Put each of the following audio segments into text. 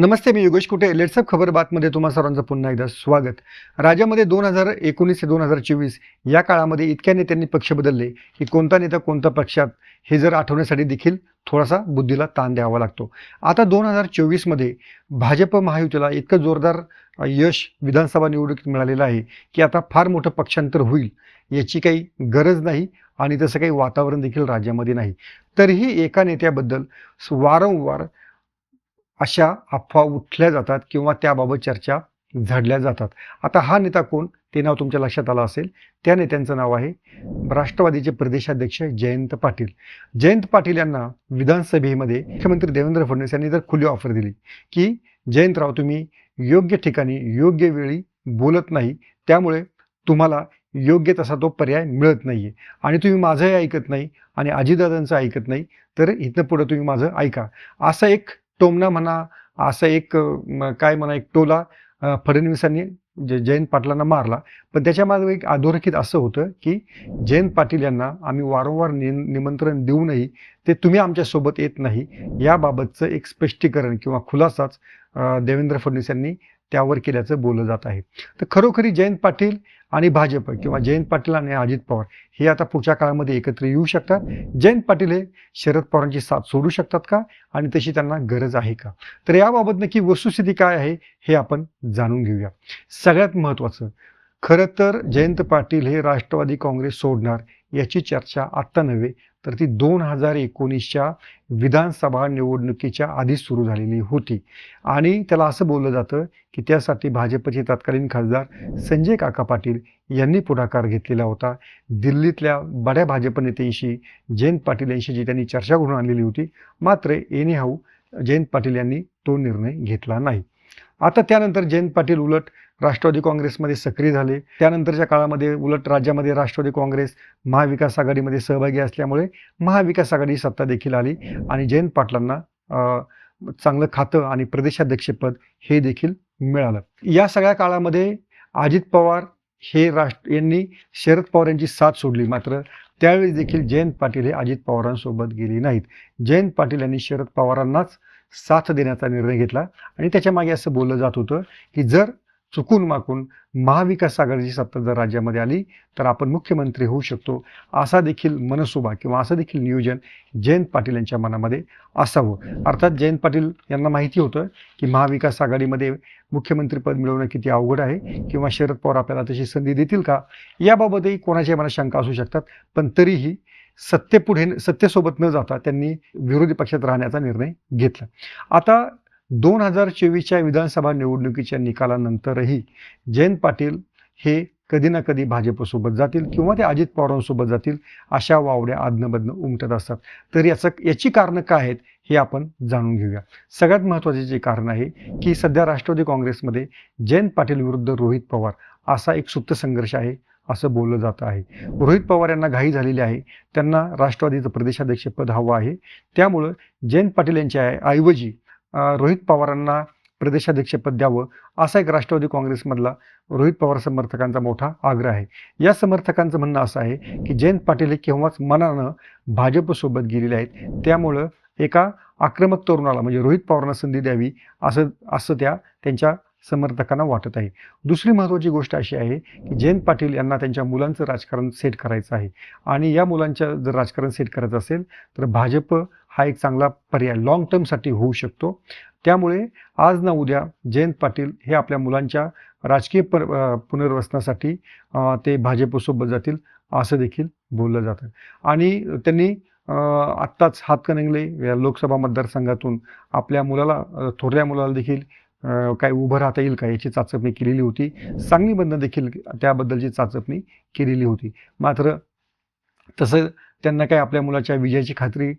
नमस्ते मी योगेश कुटे. लेट्सअप खबर बातमध्ये तुम्हा सर्वांचं पुन्हा एकदा स्वागत. राज्यामध्ये दोन हजार एकोणीस ते दोन हजार चोवीस या काळामध्ये इतक्या नेत्यांनी पक्ष बदलले की कोणता नेता कोणत्या पक्षात हे जर आठवण्यासाठी देखील थोडासा बुद्धीला ताण द्यावा लागतो. आता दोन हजार चोवीसमध्ये भाजप महायुतीला इतकं जोरदार यश विधानसभा निवडणुकीत मिळालेलं आहे की आता फार मोठं पक्षांतर होईल याची काही गरज नाही आणि तसं काही वातावरण देखील राज्यामध्ये नाही. तरीही एका नेत्याबद्दल वारंवार अशा अफवा उठल्या जातात किंवा त्याबाबत चर्चा झडल्या जातात. आता हा नेता कोण? ते नाव तुमच्या लक्षात आलं असेल. त्या नेत्यांचं नाव आहे राष्ट्रवादीचे प्रदेशाध्यक्ष जयंत पाटील. जयंत पाटील यांना विधानसभेमध्ये मुख्यमंत्री देवेंद्र फडणवीस यांनी जर खुली ऑफर दिली की जयंतराव तुम्ही योग्य ठिकाणी योग्य वेळी बोलत नाही. त्यामुळे तुम्हाला योग्य तसा तो पर्याय मिळत नाही आहे आणि तुम्ही माझंही ऐकत नाही आणि अजितदादांचं ऐकत नाही. तर इथनं पुढं तुम्ही माझं ऐका. असा एक टोमणा म्हणा असं एक काय म्हणा एक टोला फडणवीसांनी जे जयंत पाटलांना मारला. पण त्याच्यामागे एक अधोरेखित असं होतं की जयंत पाटील यांना आम्ही वारंवार नि निमंत्रण देऊनही ते तुम्ही आमच्यासोबत येत नाही याबाबतचं एक स्पष्टीकरण किंवा खुलासाच देवेंद्र फडणवीस यांनी त्यावर केल्याचं बोललं जात आहे. तर खरोखरी जयंत पाटील आणि भाजप किंवा जयंत पाटील आणि अजित पवार हे आता पुढच्या काळामध्ये एकत्र येऊ शकतात. जयंत पाटील हे शरद पवारांची साथ सोडू शकतात का? आणि तशी त्यांना गरज आहे का? तर याबाबत नक्की वस्तुस्थिती काय आहे हे आपण जाणून घेऊया. सगळ्यात महत्त्वाचं खरं तर जयंत पाटील हे राष्ट्रवादी काँग्रेस सोडणार याची चर्चा आत्ता नव्हे तर ती दोन हजार एकोणीसच्या विधानसभा निवडणुकीच्या आधीच सुरू झालेली होती. आणि त्याला असं बोललं जातं की त्यासाठी भाजपचे तत्कालीन खासदार संजय काका पाटील यांनी पुढाकार घेतलेला होता. दिल्लीतल्या बड्या भाजप नेत्यांशी जयंत पाटील यांशी जी त्यांनी चर्चा करून आणलेली होती. मात्र एनी हाऊ जयंत पाटील यांनी तो निर्णय घेतला नाही. आता त्यानंतर जयंत पाटील उलट राष्ट्रवादी काँग्रेसमध्ये सक्रिय झाले. त्यानंतरच्या काळामध्ये उलट राज्यामध्ये राष्ट्रवादी काँग्रेस महाविकास आघाडीमध्ये सहभागी असल्यामुळे महाविकास आघाडी सत्ता देखील आली आणि जयंत पाटलांना चांगलं खातं आणि प्रदेशाध्यक्षपद हे देखील मिळालं. या सगळ्या काळामध्ये अजित पवार हे राष्ट्र यांनी शरद पवार यांची साथ सोडली. मात्र त्यावेळी देखील जयंत पाटील हे अजित पवारांसोबत गेले नाहीत. जयंत पाटील यांनी शरद पवारांनाच साथ देण्याचा निर्णय घेतला. आणि त्याच्यामागे असं बोललं जात होतं की जर चुकून माकून महाविकास आघाडीची सत्ता जर राज्यामध्ये आली तर आपण मुख्यमंत्री होऊ शकतो. असा देखील मनसुबा किंवा असं देखील नियोजन जयंत पाटील यांच्या मनामध्ये असावं. अर्थात जयंत पाटील यांना माहिती होतं की महाविकास आघाडीमध्ये मुख्यमंत्रीपद मिळवणं किती अवघड आहे किंवा शरद पवार आपल्याला तशी संधी देतील का? याबाबतही कोणाच्या मनात शंका असू शकतात पण तरीही सत्तेपुढे सत्तेसोबत न जाता त्यांनी विरोधी पक्षात राहण्याचा निर्णय घेतला. आता दोन हजार चोवीसच्या विधानसभा निवडणुकीच्या निकालानंतरही जयंत पाटील हे कधी ना कधी भाजपसोबत जातील किंवा ते अजित पवारांसोबत जातील अशा वावड्या आदनबदनं उमटत असतात. तर याचं याची कारणं काय आहेत हे आपण जाणून घेऊया. सगळ्यात महत्त्वाचे जे कारण आहे की सध्या राष्ट्रवादी काँग्रेसमध्ये जयंत पाटील विरुद्ध रोहित पवार असा एक सुप्त संघर्ष आहे. असं बोललं जातं आहे. रोहित पवार यांना घाई झालेली आहे. त्यांना राष्ट्रवादीचं प्रदेशाध्यक्षपद हवं आहे. त्यामुळं जयंत पाटील यांच्या ऐवजी रोहित पवारांना प्रदेशाध्यक्षपद द्यावं असा एक राष्ट्रवादी काँग्रेसमधला रोहित पवार समर्थकांचा मोठा आग्रह आहे. या समर्थकांचं म्हणणं असं आहे की जयंत पाटील हे केव्हाच मनानं भाजपसोबत गेलेले आहेत. त्यामुळं एका आक्रमक तरुणाला म्हणजे रोहित पवारांना संधी द्यावी असं असं त्या त्यांच्या समर्थकांना वाटत आहे. दुसरी महत्त्वाची गोष्ट अशी आहे की जयंत पाटील यांना त्यांच्या मुलांचं राजकारण सेट करायचं आहे. आणि या मुलांच्या जर राजकारण सेट करायचं असेल तर भाजप हा एक चांगला पर्याय लॉंग टर्मसाठी होऊ शकतो. त्यामुळे आज ना उद्या जयंत पाटील हे आपल्या मुलांच्या राजकीय पर पुनर्वसनासाठी ते भाजपसोबत जातील असं देखील बोललं जातं. आणि त्यांनी आत्ताच हातकणंगले या लोकसभा मतदारसंघातून आपल्या मुलाला थोरल्या मुलाला देखील काय उभं राहता येईल का? याची चाचपणी केलेली होती. सांगलीमधनं देखील त्याबद्दलची चाचपणी केलेली होती. मात्र तसं त्यांना काय आपल्या मुलाच्या विजयाची खात्री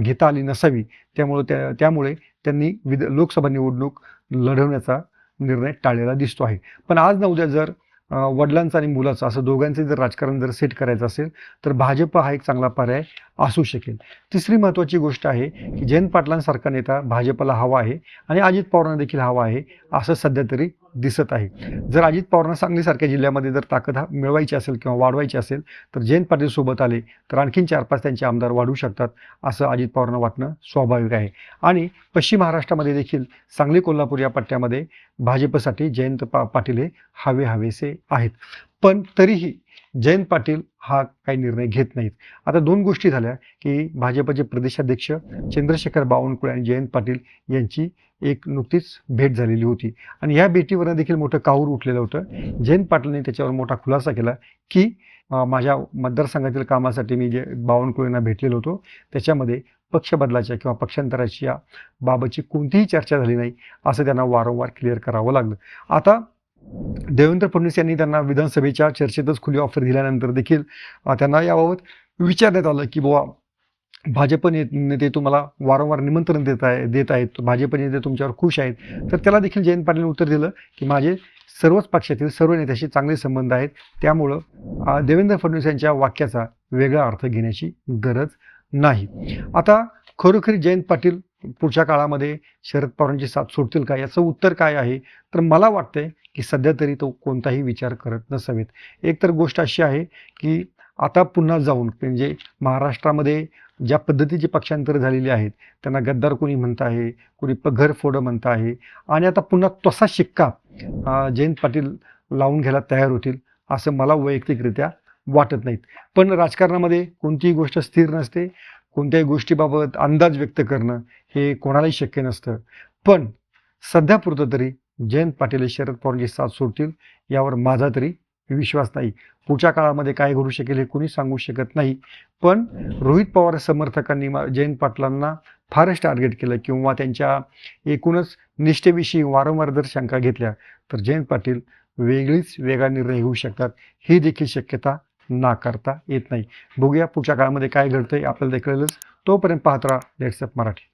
घेता आली नसावी. त्यामुळे त्या त्यामुळे त्यांनी विध लोकसभा निवडणूक लढवण्याचा निर्णय टाळलेला दिसतो आहे. पण आज ना उद्या जर वडिलांचं आणि मुलाचं असं दोघांचं जर राजकारण जर सेट करायचं असेल तर भाजप हा एक चांगला पर्याय असू शकेल. तिसरी महत्त्वाची गोष्ट आहे की जयंत पाटलांसारखा नेता भाजपला हवा आहे आणि अजित पवारांना देखील हवा आहे असं सध्या तरी दिसत आहे. जर अजित पवारांना सांगलीसारख्या जिल्ह्यामध्ये जर ताकद हा मिळवायची असेल किंवा वाढवायची असेल तर जयंत पाटील सोबत आले तर आणखीन चार पाच त्यांचे आमदार वाढू शकतात असं अजित पवारांना वाटणं स्वाभाविक आहे. आणि पश्चिम महाराष्ट्रामध्ये देखील सांगली कोल्हापूर या पट्ट्यामध्ये भाजपसाठी जयंत पा पाटील हे हवे हवेसे आहेत. पण तरीही जयंत पाटील हा काही निर्णय घेत नाहीत. आता दोन गोष्टी झाल्या की भाजपचे प्रदेशाध्यक्ष चंद्रशेखर बावनकुळे आणि जयंत पाटील यांची एक नुकतीच भेट झालेली होती. आणि या भेटीवरनं देखील मोठं काऊर उठलेलं होतं. जयंत पाटलांनी त्याच्यावर मोठा खुलासा केला की माझ्या मतदारसंघातील कामासाठी मी जे बावनकुळेंना भेटलेलो होतो त्याच्यामध्ये पक्ष बदलाच्या किंवा पक्षांतराच्या बाबतची कोणतीही चर्चा झाली नाही असं त्यांना वारंवार क्लिअर करावं लागलं. आता देवेंद्र फडणवीस यांनी त्यांना विधानसभेच्या चर्चेतच खुली ऑफर दिल्यानंतर देखील त्यांना याबाबत विचारण्यात आलं की बुवा भाजप ने- नेते तुम्हाला वारंवार निमंत्रण देत आहे देत आहेत. भाजप नेते तुमच्यावर खुश आहेत. तर त्याला देखील जयंत पाटील उत्तर दिलं की माझे सर्वच पक्षातील सर्व नेत्याशी चांगले संबंध आहेत. त्यामुळं देवेंद्र फडणवीस यांच्या वाक्याचा वेगळा अर्थ घेण्याची गरज नाही. आता खरोखर जयंत पाटील पुढच्या काळामध्ये शरद पवारांची साथ सोडतील का? याचं उत्तर काय आहे? तर मला वाटतंय की सध्या तरी तो कोणताही विचार करत नसावेत. एक तर गोष्ट अशी आहे की आता पुन्हा जाऊन म्हणजे महाराष्ट्रामध्ये ज्या पद्धतीची पक्षांतर झालेली आहेत त्यांना गद्दार कोणी म्हणत आहे कोणी पघर फोडं म्हणत आहे आणि आता पुन्हा तसा शिक्का जयंत पाटील लावून घ्यायला तयार होतील असं मला वैयक्तिकरित्या वाटत नाहीत. पण राजकारणामध्ये कोणतीही गोष्ट स्थिर नसते. कोणत्याही गोष्टीबाबत अंदाज व्यक्त करणं हे कोणालाही शक्य नसतं. पण सध्यापुरतं तरी जयंत पाटील हे शरद पवारांची साथ सोडतील यावर माझा तरी विश्वास नाही. पुढच्या काळामध्ये काय घडू शकेल हे कोणी सांगू शकत नाही. पण रोहित पवार समर्थकांनी मा- जयंत पाटलांना फारच टार्गेट केलं किंवा त्यांच्या एकूणच निष्ठेविषयी वारंवार जर शंका घेतल्या तर जयंत पाटील वेगळीच वेगळा निर्णय घेऊ शकतात. ही देखील शक्यता नाकारता येत नाही. बघूया पुढच्या काळामध्ये काय घडतंय आपल्याला देखीलच तोपर्यंत पाहत राहा लेट्सअप मराठी